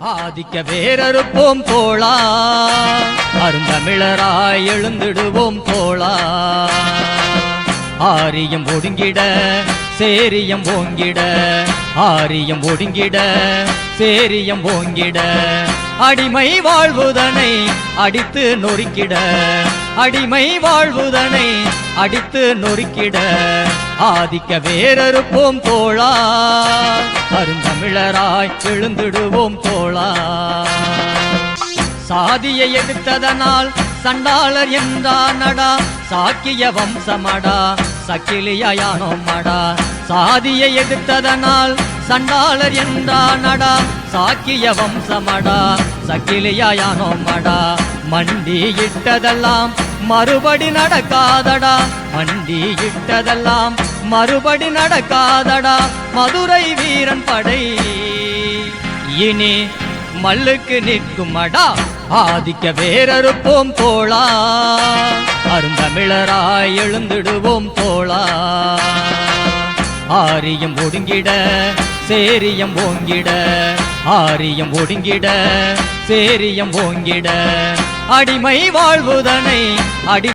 ஆதிக்க வேரறுப்போம் தோளா அருந்தமிழராய் எழுந்திடுவோம் தோளா ஆரியம் ஒடுங்கிட சேரியம் ஓங்கிட. ஆரியம் ஒடுங்கிட சேரியம் ஓங்கிட. அடிமை வாழ்வுதனை அடித்து நொறுக்கிட. அடிமை வாழ்வுதனை அடித்து நொறுக்கிட. ஆதிக்க வேரறுப்போம் தோழா. அருந்தமிழராய் எழுந்திடுவோம் தோழா. சாதியை எடுத்ததனால் சண்டாளர் என்றானடா. சாக்கிய வம்சமடா. சக்கிலியானோமடா சாதியை எடுத்ததனால் சண்டாளர் என்றானடா. சாக்கிய வம்சமடா. சக்கிலியானோமடா மண்டி இட்டதெல்லாம் மறுபடி நடக்காதடா. மண்டி இட்டதெல்லாம் மறுபடி நடக்காதடா. மதுரை வீரன் படை. இனி மல்லுக்கு நிற்குமடா. ஆதிக்க வேறறுப்போம் தோளா அருந்தமிழராய் எழுந்திடுவோம் தோளா ஆரியம் ஒடுங்கிட சேரியம் ஓங்கிட ஆரியம் ஒடுங்கிட சேரியம் ஓங்கிட அடிமை வாழ்வுதனை அடி